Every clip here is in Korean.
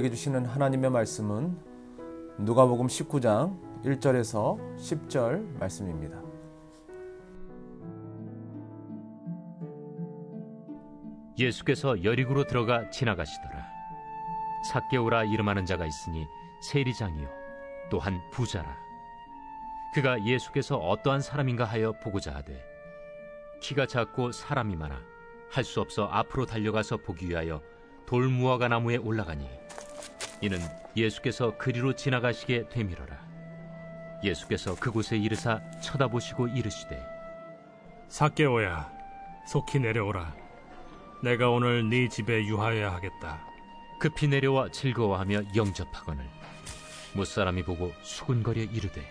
우리에게 주시는 하나님의 말씀은 누가복음 19장 1절에서 10절 말씀입니다. 예수께서 여리고로 들어가 지나가시더라. 삭개오라 이름하는 자가 있으니 세리장이요 또한 부자라. 그가 예수께서 어떠한 사람인가 하여 보고자 하되 키가 작고 사람이 많아 할 수 없어 앞으로 달려가서 보기 위하여 돌무화과 나무에 올라가니 이는 예수께서 그리로 지나가시게 되밀어라. 예수께서 그곳에 이르사 쳐다보시고 이르시되 삭개오야, 속히 내려오라. 내가 오늘 네 집에 유하여야 하겠다. 급히 내려와 즐거워하며 영접하거늘 무사람이 보고 수군거려 이르되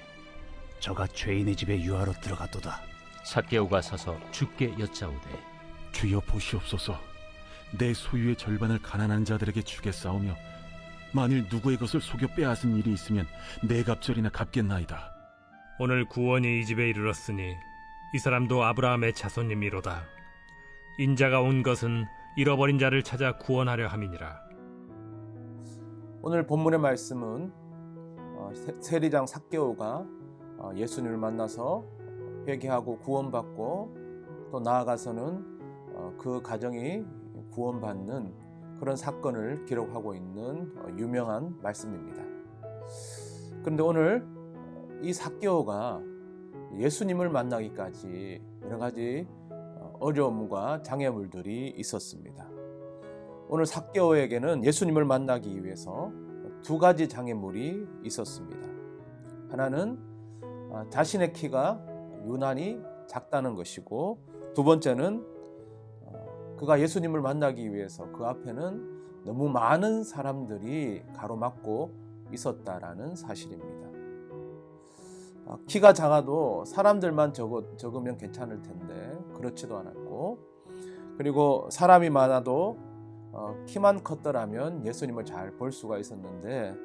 저가 죄인의 집에 유하러 들어갔도다. 삭개오가 서서 주께 여짜오되 주여 보시옵소서. 내 소유의 절반을 가난한 자들에게 주겠사오며 만일 누구의 것을 속여 빼앗은 일이 있으면 내 갑절이나 갚겠나이다. 오늘 구원이 이 집에 이르렀으니 이 사람도 아브라함의 자손님이로다. 인자가 온 것은 잃어버린 자를 찾아 구원하려 함이니라. 오늘 본문의 말씀은 어, 세- 세리장 삭개오가 어, 예수님을 만나서 회개하고 구원받고 또 나아가서는 어, 그 가정이 구원받는 그런 사건을 기록하고 있는 어, 유명한 말씀입니다. 그런데 오늘 이 삭개오가 예수님을 만나기까지 여러 가지 어, 어려움과 장애물들이 있었습니다. 오늘 삭개오에게는 예수님을 만나기 위해서 두 가지 장애물이 있었습니다. 하나는 아, 자신의 키가 유난히 작다는 것이고 두 번째는 어, 그가 예수님을 만나기 위해서 그 앞에는 너무 많은 사람들이 가로막고 있었다라는 사실입니다. 아, 키가 작아도 사람들만 적어, 적으면 괜찮을 텐데 그렇지도 않았고 그리고 사람이 많아도 어, 키만 컸더라면 예수님을 잘 볼 수가 있었는데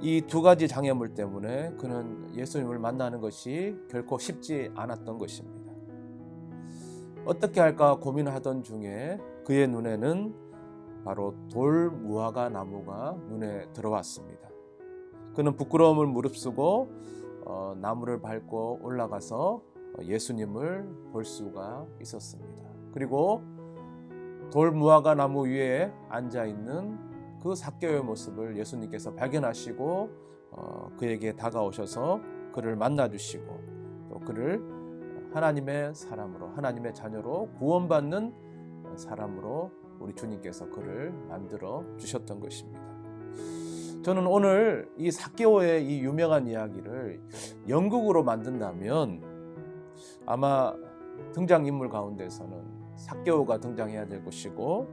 이 두 가지 장애물 때문에 그는 예수님을 만나는 것이 결코 쉽지 않았던 것입니다. 어떻게 할까 고민하던 중에 그의 눈에는 바로 돌 무화과 나무가 눈에 들어왔습니다. 그는 부끄러움을 무릅쓰고 어, 나무를 밟고 올라가서 어, 예수님을 볼 수가 있었습니다. 그리고 돌 무화과 나무 위에 앉아 있는 그 삭개의 모습을 예수님께서 발견하시고 어, 그에게 다가오셔서 그를 만나 주시고 또 그를 하나님의 사람으로 하나님의 자녀로 구원받는 사람으로 우리 주님께서 그를 만들어 주셨던 것입니다. 저는 오늘 이 삭개오의 이 유명한 이야기를 연극으로 만든다면 아마 등장 인물 가운데서는 삭개오가 등장해야 될 것이고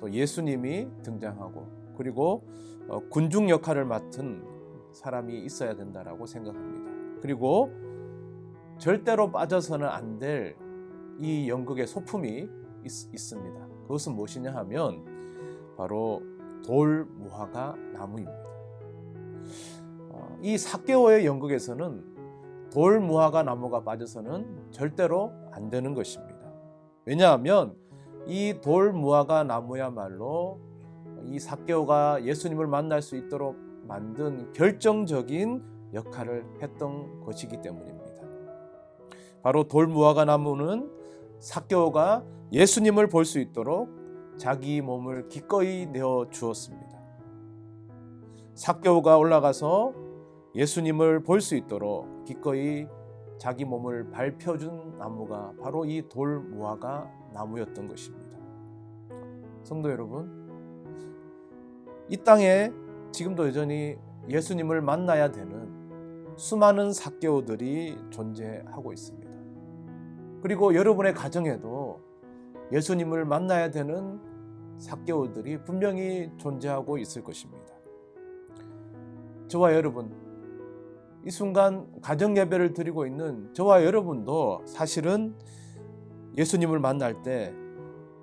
또 예수님이 등장하고 그리고 어, 군중 역할을 맡은 사람이 있어야 된다라고 생각합니다. 그리고 절대로 빠져서는 안 될 이 연극의 소품이 있, 습니다 그것은 무엇이냐 하면 바로 돌 무화과 나무입니다. 어, 이 삭개오의 연극에서는 돌 무화과 나무가 빠져서는 절대로 안 되는 것입니다. 왜냐하면 이 돌 무화과 나무야말로 이 삭개오가 예수님을 만날 수 있도록 만든 결정적인 역할을 했던 것이기 때문입니다. 바로 돌 무화과 나무는 삭개오가 예수님을 볼 수 있도록 자기 몸을 기꺼이 내어 주었습니다. 삭개오가 올라가서 예수님을 볼 수 있도록 기꺼이 자기 몸을 밟혀준 나무가 바로 이 돌 무화과 나무였던 것입니다. 성도 여러분, 이 땅에 지금도 여전히 예수님을 만나야 되는 수많은 삭개오들이 존재하고 있습니다. 그리고 여러분의 가정에도 예수님을 만나야 되는 삭개오들이 분명히 존재하고 있을 것입니다. 저와 여러분, 이 순간 가정 예배를 드리고 있는 저와 여러분도 사실은 예수님을 만날 때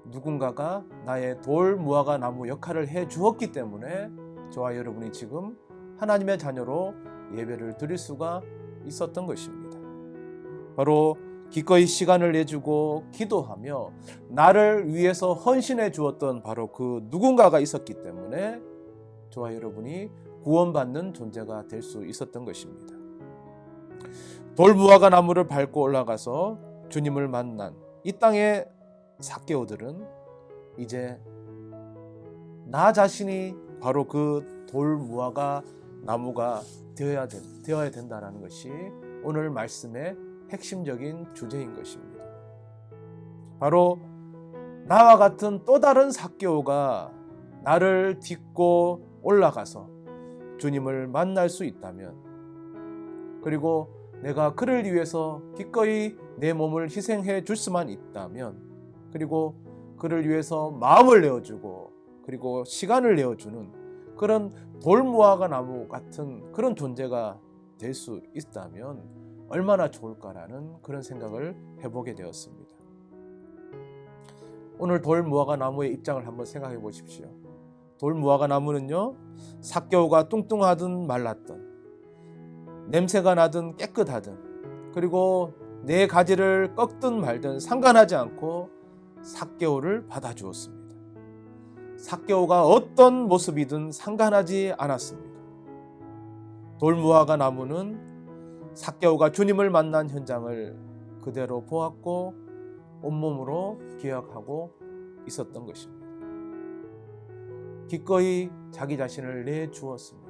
누군가가 나의 돌 무화과 나무 역할을 해 주었기 때문에 저와 여러분이 지금 하나님의 자녀로 예배를 드릴 수가 있었던 것입니다. 바로 기꺼이 시간을 내주고 기도하며 나를 위해서 헌신해 주었던 바로 그 누군가가 있었기 때문에 저와 여러분이 구원받는 존재가 될 수 있었던 것입니다. 돌무화과 나무를 밟고 올라가서 주님을 만난 이 땅의 사개오들은 이제 나 자신이 바로 그 돌무화과 나무가 되어야, 된, 되어야 된다는 것이 오늘 말씀의 핵심적인 주제인 것입니다. 바로 나와 같은 또 다른 사개오가 나를 딛고 올라가서 주님을 만날 수 있다면 그리고 내가 그를 위해서 기꺼이 내 몸을 희생해 줄 수만 있다면 그리고 그를 위해서 마음을 내어주고 그리고 시간을 내어주는 그런 돌무화과 나무 같은 그런 존재가 될 수 있다면 얼마나 좋을까라는 그런 생각을 해보게 되었습니다. 오늘 돌 무화과 나무의 입장을 한번 생각해 보십시오. 돌 무화과 나무는요, 삭겨우가 뚱뚱하든 말랐든, 냄새가 나든 깨끗하든, 그리고 내 가지를 꺾든 말든 상관하지 않고 삭겨우를 받아주었습니다. 삭겨우가 어떤 모습이든 상관하지 않았습니다. 돌무화과 나무는 삭겨우가 주님을 만난 현장을 그대로 보았고 온몸으로 기억하고 있었던 것입니다. 기꺼이 자기 자신을 내주었습니다.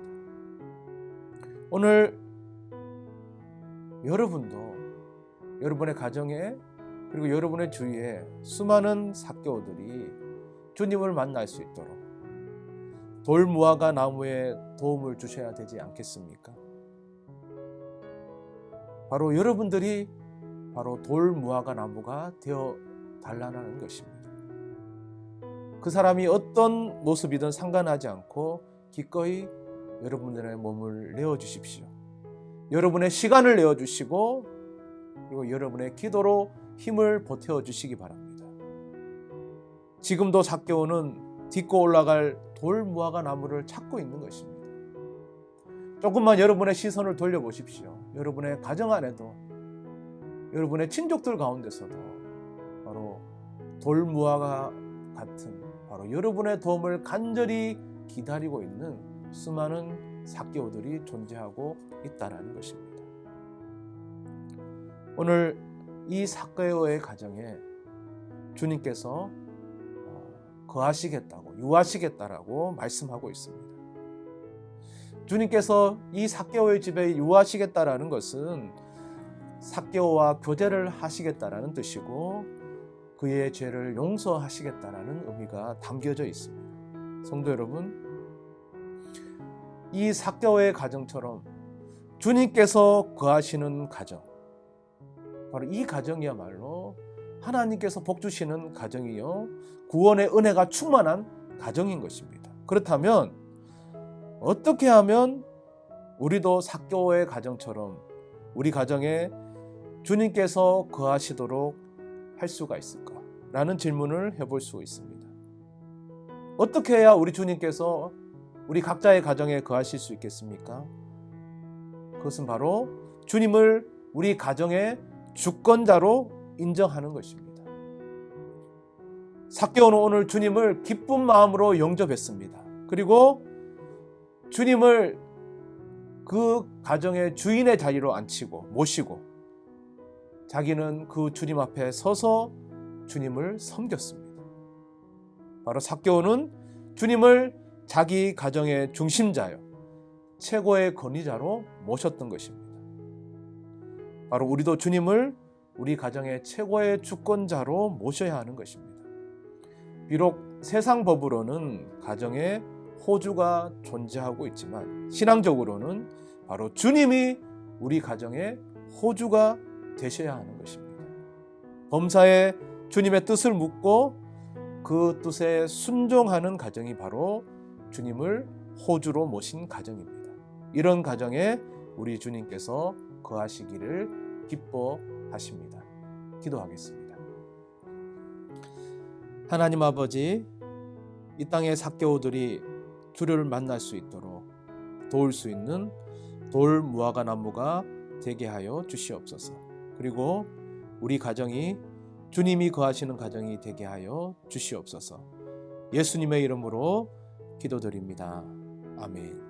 오늘 여러분도 여러분의 가정에 그리고 여러분의 주위에 수많은 사교들이 주님을 만날 수 있도록 돌무화과 나무에 도움을 주셔야 되지 않겠습니까? 바로 여러분들이 바로 돌무화과 나무가 되어 달라는 것입니다. 그 사람이 어떤 모습이든 상관하지 않고 기꺼이 여러분들의 몸을 내어 주십시오. 여러분의 시간을 내어 주시고 그리고 여러분의 기도로 힘을 보태어 주시기 바랍니다. 지금도 삭개오는 딛고 올라갈 돌무화과 나무를 찾고 있는 것입니다. 조금만 여러분의 시선을 돌려보십시오. 여러분의 가정 안에도 여러분의 친족들 가운데서도 바로 돌무화과 같은 바로 여러분의 도움을 간절히 기다리고 있는 수많은 사개오들이 존재하고 있다라는 것입니다. 오늘 이 사개오의 가정에 주님께서 어, 거하시겠다고 유하시겠다라고 말씀하고 있습니다. 주님께서 이 사개오의 집에 유하시겠다라는 것은 사개오와 교제를 하시겠다라는 뜻이고 그의 죄를 용서하시겠다라는 의미가 담겨져 있습니다. 성도 여러분, 이 사개오의 가정처럼 주님께서 거하시는 가정, 바로 이 가정이야말로 하나님께서 복 주시는 가정이요 구원의 은혜가 충만한 가정인 것입니다. 그렇다면 어떻게 하면 우리도 사교의 가정처럼 우리 가정에 주님께서 거하시도록 할 수가 있을까? 라는 질문을 해볼 수 있습니다. 어떻게 해야 우리 주님께서 우리 각자의 가정에 거하실 수 있겠습니까? 그것은 바로 주님을 우리 가정의 주권자로 인정하는 것입니다. 사개오는 오늘 주님을 기쁜 마음으로 영접했습니다. 그리고 주님을 그 가정의 주인의 자리로 앉히고 모시고 자기는 그 주님 앞에 서서 주님을 섬겼습니다. 바로 사개오는 주님을 자기 가정의 중심자요 최고의 권위자로 모셨던 것입니다. 바로 우리도 주님을 우리 가정의 최고의 주권자로 모셔야 하는 것입니다. 비록 세상 법으로는 가정에 호주가 존재하고 있지만 신앙적으로는 바로 주님이 우리 가정의 호주가 되셔야 하는 것입니다. 범사에 주님의 뜻을 묻고 그 뜻에 순종하는 가정이 바로 주님을 호주로 모신 가정입니다. 이런 가정에 우리 주님께서 거하시기를 기뻐하십니다. 기도하겠습니다. 하나님 아버지, 이 땅의 사개오들이 주를 만날 수 있도록 도울 수 있는 돌 무화과 나무가 되게 하여 주시옵소서. 그리고 우리 가정이 주님이 거하시는 가정이 되게 하여 주시옵소서. 예수님의 이름으로 기도드립니다. 아멘.